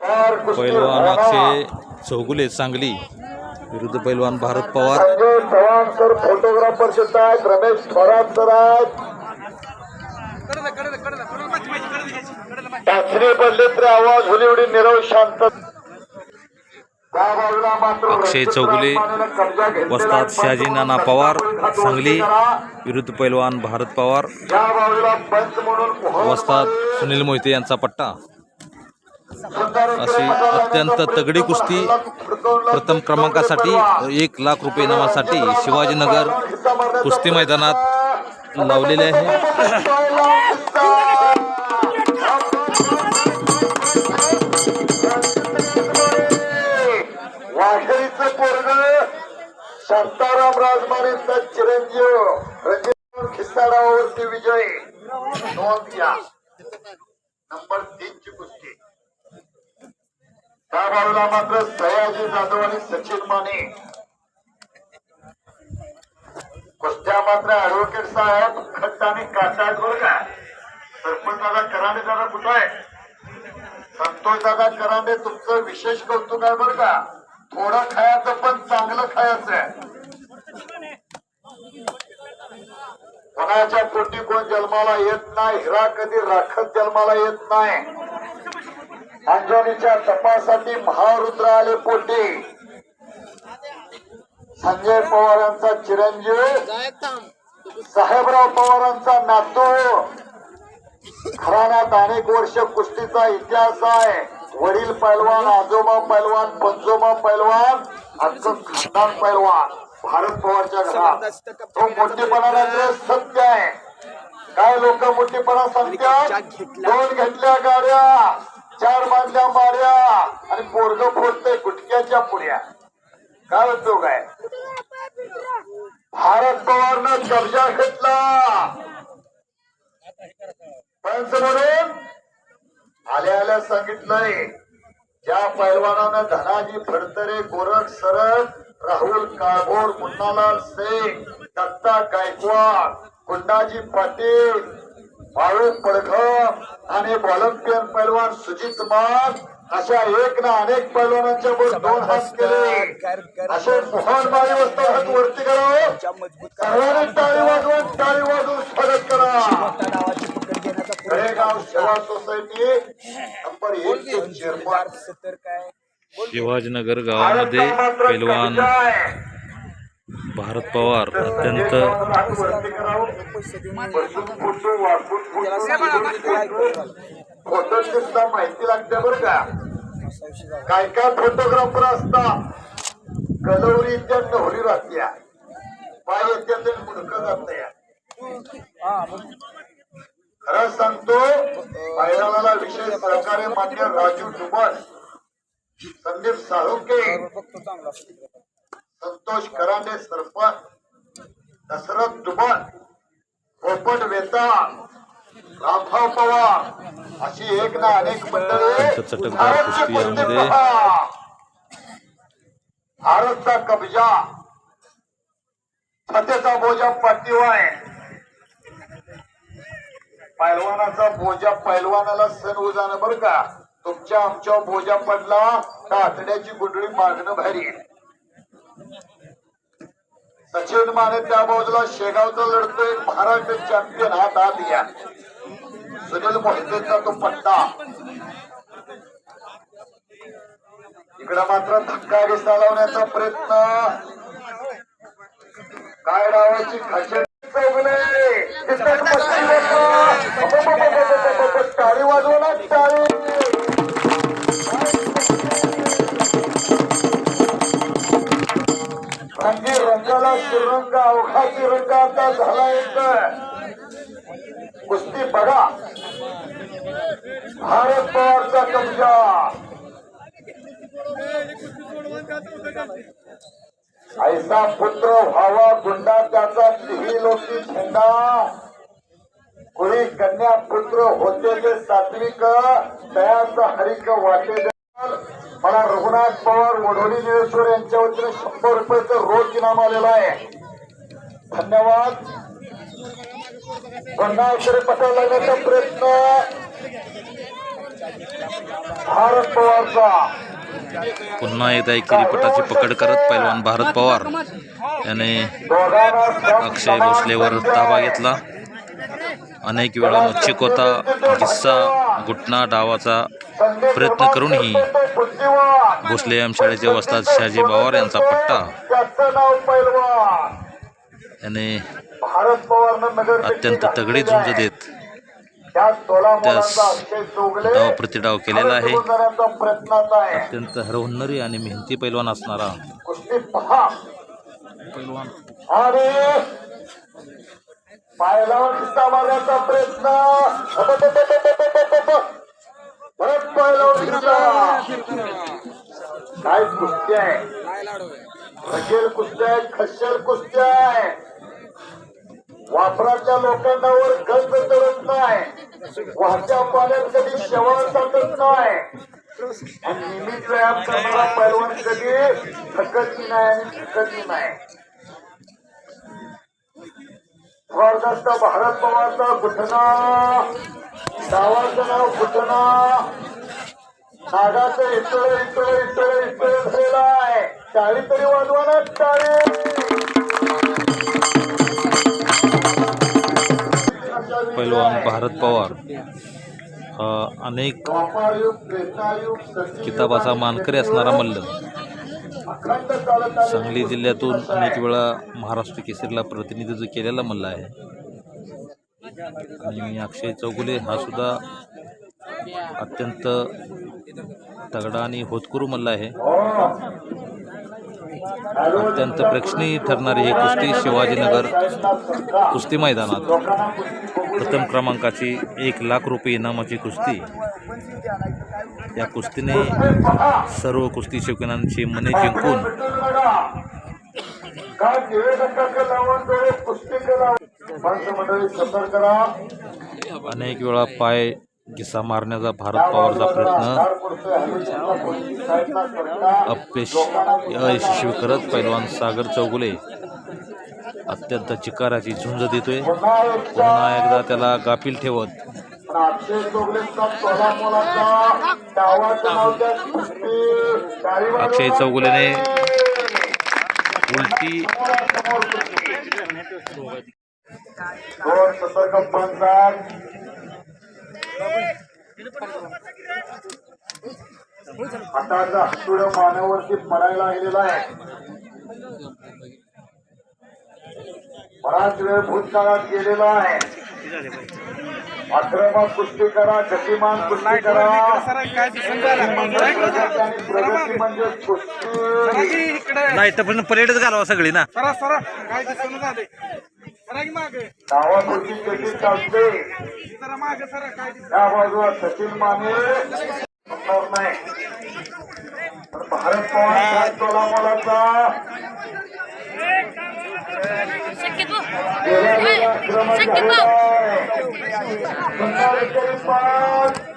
पैलवान अक्षय चौगुले सांगली विरुद्ध पैलवान भारत पवार. संजय चव्हाण सर फोटोग्राफर आहेत रमेश थोरात सर आहेत. टाचणी पडले तरी आवाज होली एवढी निरव शांत. अक्षय चौगुले वस्ताद. शहाजी नाना पवार सांगली विरुद्ध पैलवान भारत पवार. वस्ताद सुनील मोहिते यांचा पट्टा. अशी अत्यंत तगडी कुस्ती प्रथम क्रमांकासाठी एक लाख रुपये इनामासाठी शिवाजीनगर कुस्ती मैदानात लावलेले आहे. शांताराम राजमानेचा चिरंजीव रणजित खिस्साडावरती विजय. नोंद घ्या नंबर तीन ची कुस्ती त्या बाजूला मात्र सयाजी जाधव आणि सचिन माने. कुस्त्या मात्र ऍडव्होकेट साहेब खट्ट आणि काटा आहेत बरं का. सरपंच दादा करांडे दादा कुठं आहे? संतोष दादा करांडे तुमचं विशेष कौतुक आहे बरं का. थोडं खायचं पण चांगलं खायचं आहे. कोणाच्या पोटी कोण जन्माला येत नाही हिरा कधी राखत जन्माला येत नाही. अंजनीच्या तपासाठी महारुद्र आले पोटी. संजय पवारांचा चिरंजीव. साहेबराव पवारांचा नातू. घराण्यात अनेक वर्ष कुस्तीचा इतिहास आहे. वडील पैलवान आजोबा पैलवान पंजोबा पैलवान अख्खं खानदान पैलवान. भारत पवारच्या घरात. तो मोठेपणाला सत्य आहे. काय लोक मोठेपणा सांगतात? दोन घेतल्या गाड्या. चार बांधल्या माऱ्या आणि पोरग फोडतंय गुटक्याच्या पुढ्या. काय उपयोग आहे? भारत पवारनं कब्जा घेतला. पंच म्हणून आल्या आल्या सांगितलंय ज्या पैलवानानं धनाजी फडतरे गोरख सरग राहुल काळभोर मुन्नालाल शेख दत्ता गायकवाड गुंडाजी पाटील बाळू पडघम आणि ऑलिम्पियन पैलवान सुजित मान अशा एक ना अनेक पैलवानांच्या वर दोन हात केले. असे मोहन माळी वस्ता हात वरती करावं सर्वांनी टाळी वाजवून टाळी वाजवून स्वागत करा. तळेगाव सेवा सोसायटी नंबर एक चे चेअरमन शिवाजीनगर गावामध्ये पैलवान भारत पवार अत्यंत माहिती लागते बरं का. काय काय फोटोग्राफर असता गलवरी त्या नवरी राहत्या. पाय येत्या मुडकं जात खरं सांगतो पायराला विशेष सहकार्य मान्य राजू डुबन संदीप साळुके. संतोष करांडे सरपंच दशरथ दुबन पोपट वेताळ रामभाऊ पवार अशी एक ना अनेक मंडळी. भारतचा कब्जा फतेचा बोजा पाठीवर आहे पैलवानाचा बोजा पैलवानाला सण उजाणं बरं का तुमच्या आमच्या बोजा पडला तर आतड्याची गुंडळी मागणं भारी. सचिन माने त्या बाजूला शेगावचा लढतोय. महाराष्ट्र चॅम्पियन हा दाद या. सुनील मोहितेचा तो पट्टा. इकडे मात्र धक्का दिसा लावण्याचा प्रयत्न. काय डावाची खचेड भारत पवारचा कब्जा. ऐसा पुत्र व्हावा गुंडा त्याचा तिही लोकी झेंडा कोणी कन्या पुत्र होते ते सात्विक दयाचा हरिक वाटे मला रघुनाथ पवार वडोली निळेश्वर यांच्या वतीने शंभर रुपयाचं रोज इनाम आलेला आहे. धन्यवाद. पुन्हा इकडे पटायला लागण्याचा प्रयत्न. भारत पवारचा. पुन्हा एकदा एकेरी पटाची पकड करत पैलवान भारत पवार. याने अक्षय भोसलेवर ताबा घेतला. अनेक वेळा मच्छिकोता किस्सा घुटना डावाचा प्रयत्न करूनही भोसले शाळेचे वस्ताद शहाजी पवार यांचा पट्टा. याने अत्यंत तगडी झुंज देत त्यास डाव प्रतिडाव केलेला आहे. अत्यंत हरहुन्नरी आणि मेहनती पैलवान असणारा. कुस्ती पहा. पैलवान मारण्याचा प्रयत्न. परत काय कुस्ती आहे? खशेल कुस्ती आहे खशेल कुस्ती आहे. वापरातल्या लोकांना वर गंज चढत नाही. वाहत्या पाण्यात कधी शेवाळ साठत नाही. आणि नियमित व्यायाम करणारा पैलवान कधी थकतही नाही आणि थकतही नाही. स्वर्गस्थ भारत पवारचा घुटना. डावाचं नाव घुटना. नागाचं इतळ इतळ इतळ इतळ झालेला आहे टाळी तरी वाजवा ना टाळी पैलवान भारत पवार. हा अनेक किताबाचा मानकरी असणारा मल्ल. सांगली जिल्ह्यातून अनेक वेळा महाराष्ट्र केसरीला प्रतिनिधित्व केलेला मल्ल आहे. आणि अक्षय चौगुले हा सुद्धा अत्यंत तगडा आणि होतकुरू मल्ल आहे. अत्यंत प्रेक्षणीय ठरणारी ही कुस्ती शिवाजीनगर कुस्ती मैदानात. प्रथम क्रमांकाची एक लाख रुपये इनामाची कुस्ती. या कुस्तीने सर्व कुस्ती शौकीनांची मने जिंकून अनेक वेळा पाय घिसा मारण्याचा भारत पवारचा प्रयत्न अपयश अयशस्वी करत पैलवान सागर चौगुले. अत्यंत चिकाराची झुंज देतोय. पुन्हा एकदा त्याला गाफील ठेवत. अक्षय चौगुलेने उलटी. आता सतर्क पंचायत हाताचा पडायला गेलेला आहे. बराच वेळ भूतकाळात गेलेला आहे. आक्रमक कुस्ती करा गतिमान कुस्ती करा. आणि प्रगती म्हणजे कुस्ती पण परेडच घालावा सगळी ना. डावा कुस्ती कशी चालते. जरा मागे सरा काय दिसून त्या बाजूला सचिन माने. नाही. भारत पवार सात तोला मोलाचा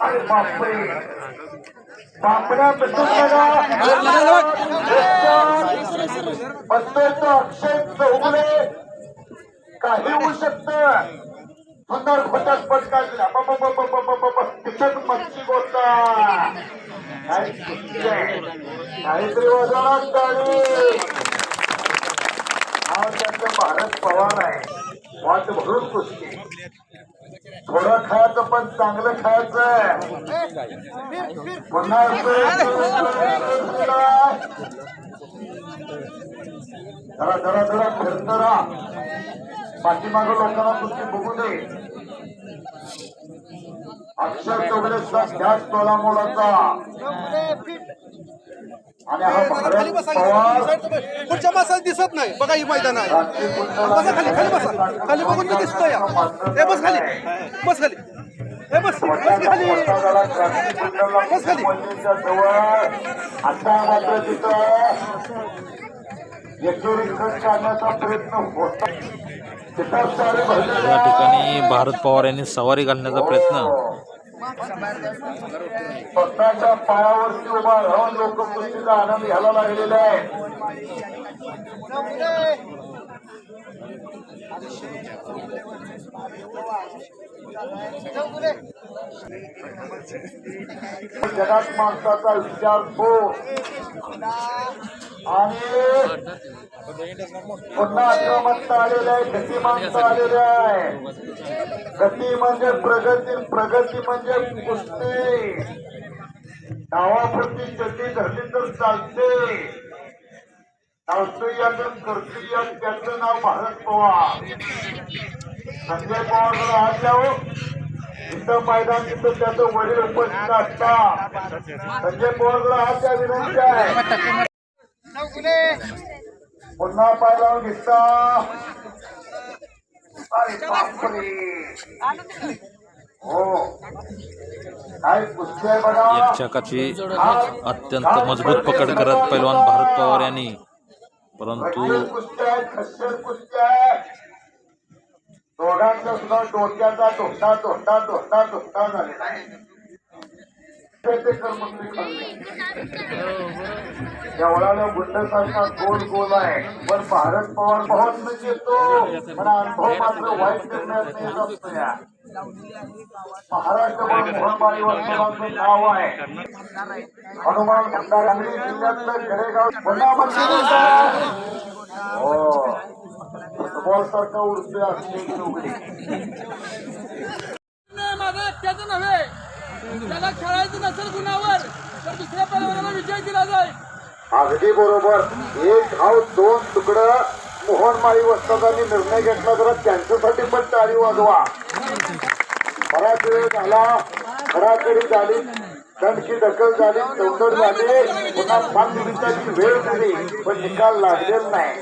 आणि अक्षय काही होऊ शकतं सुंदर फटाक काढला तिथंच मच्छी गोता काहीतरी वजनात गाडी हा त्यांचा भारत पवार आहे. वाट भरून कुस्ती थोडं खायचं पण चांगलं खायचं पुन्हा जरा जरा जरा फिरत राहा. पाठीमाग लोकांना कुस्ती बघू दे. अक्षर चौघडे त्याच तोला मोलाचा हा पुढच्या माणसाला दिसत नाही. बघा ही मैदान आहे. बसा खाली खाली बसा. खाली बघून मी दिसतोय हे बस खाली. बस खाली. हे बस. बस खाली. बस खाली. आता मात्र तिथं प्रयत्न होत या ठिकाणी भारत पवार यांनी सवारी घालण्याचा प्रयत्न स्वतःच्या पायावरती उभा राहून लोकप्रतीचा आनंद घ्यायला लागलेला आहे जगात माणसाचा विचार तो. आणि पुन्हा आक्रमकता आलेल्या आहे गती माणसं आलेल्या आहे. गती म्हणजे प्रगती प्रगती म्हणजे कुस्ती. डावापुरती चड्डी धरली तर चालते. करतोय यात त्याचं नाव भारत पवार. संजय पवार जाऊ इथं मैदान तिथं त्याचं वडील उपस्थित असतात. संजय पवार जर आज त्या विनंती आहे. पुन्हा पायला दिसता अरे बापरे. हो. काय बघा. चाकाची अत्यंत मजबूत पकड करत पैलवान भारत पवार यांनी. परंतु दोघांचा सुद्धा डोक्याचा धोका धोका धोका धोका झालेला आहे. एवढा गुंडसारखा गोल गोल आहे. पण भारत पवार बहुत म्हणजे तो. पण अनुभव मात्र वाईट करण्यात येत असतो या. महाराष्ट्र मोहनबाई वर्तमानचं नाव आहे. हनुमान भंडारी जिल्ह्यातलं गडेगाव पुन्हा हो. फुटबॉल सारखा उडते असते चौकडी नाही, नव्हे. त्याला खेळायचं नसेल गुणावर तर दुसऱ्या पैलवानाला विजय दिला जाईल. अगदी बरोबर. एक धाव दोन तुकडं मोहनमाळी वस्तादांनी निर्णय घेतला जरा त्यांच्यासाठी पण टाळी वाजवा. बराच वेळ झाला. खराखरी झाली. दणकी दखल झाली. चौकट झाली. पुन्हा पाच मिनिटाची वेळ झाली. पण निकाल लागलेला नाही.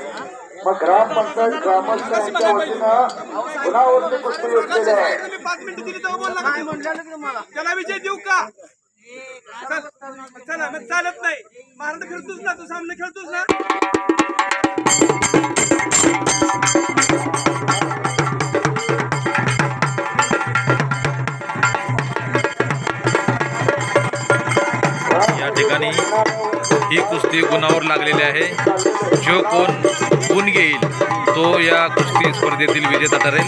मग ग्रामपंचायत ग्रामस्थ यांच्या वतीनं पुन्हा वरती कुस्ती घेतलेली आहे. पाच मिनिटं दिली तेव्हा बोलला? त्याला विजय देऊ का? चल- चला मग चालत नाही. महाराष्ट्र खेळतोस ना तू सामने खेळतोस ना? या ठिकाणी ही कुस्ती गुणावर लागलेली आहे. जो कोण गुण घेईल तो या कुस्ती स्पर्धेतील विजेता ठरेल.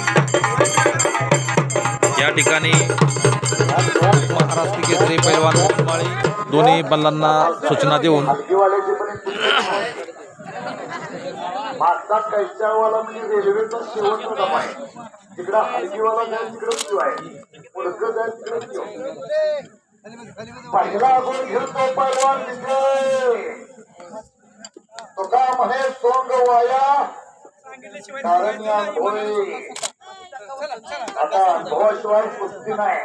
या ठिकाणी महाराष्ट्र केसरी पैलवान माळी दोन्ही बल्लांना सूचना देऊन हलगीवाल्याची पण म्हणजे रेल्वेचा शेवटचा डबा आहे तिकडं हलगीवाला जाईल तिकडं शिव आहे पुढचं जाईल तिकडं शिव पहिला गुण घेतो पैलवान विजय तुका म्हणे सोंग वाया. कारण या भोळे आता कुस्ती नाही.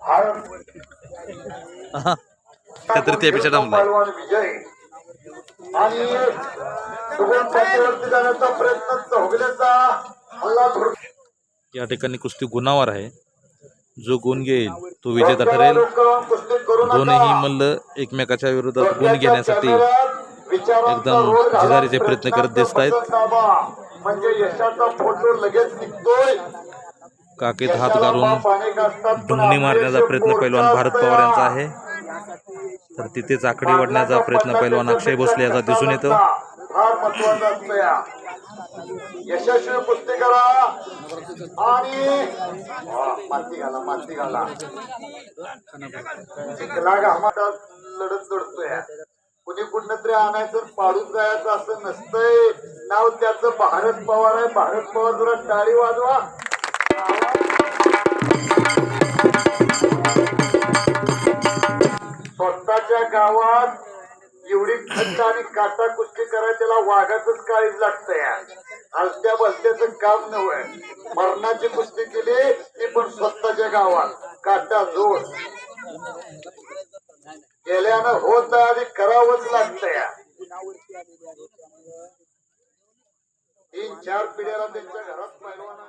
भारत. पैलवान विजय आणि सुगम पातळीवरती जाण्याचा प्रयत्न चौगल्याचा हल्ला या ठिकाणी कुस्ती गुणावर आहे. जो गुण घेईल तो विजेता ठरेल. दोनही मल्ल एकमेकाच्या विरोधात गुण घेण्यासाठी एकदम जिजारीचे प्रयत्न करत दिसत आहेत. म्हणजे काकेत हात घालून ढुंगणी मारण्याचा प्रयत्न पैलवान भारत पवार यांचा आहे. तर तिथेच आखडी वाढण्याचा प्रयत्न पैलवान अक्षय भोसले याचा दिसून येतो. यशस्वी कुस्ती करा. आणि माती घाला माती घाला. जिंकला घामाचा लढत लढतोय. कुणी कुठनं तरी आणायचं पाडून जायचं असं नसतंय. नाव त्याचं भारत पवार आहे. भारत पवार जरा टाळी वाजवा. स्वतःच्या गावात एवढी खंत आणि काटा कुस्ती करायला त्याला वाघाच काळीज लागतं या हलत्या बसत्याचं काम नव्हे. मरणाची कुस्ती केली ती पण स्वतःच्या गावात. काटा जोड. केल्यानं होत आधी आणि करावंच लागतं या तीन चार पिढ्याला त्यांच्या घरात पैलवाना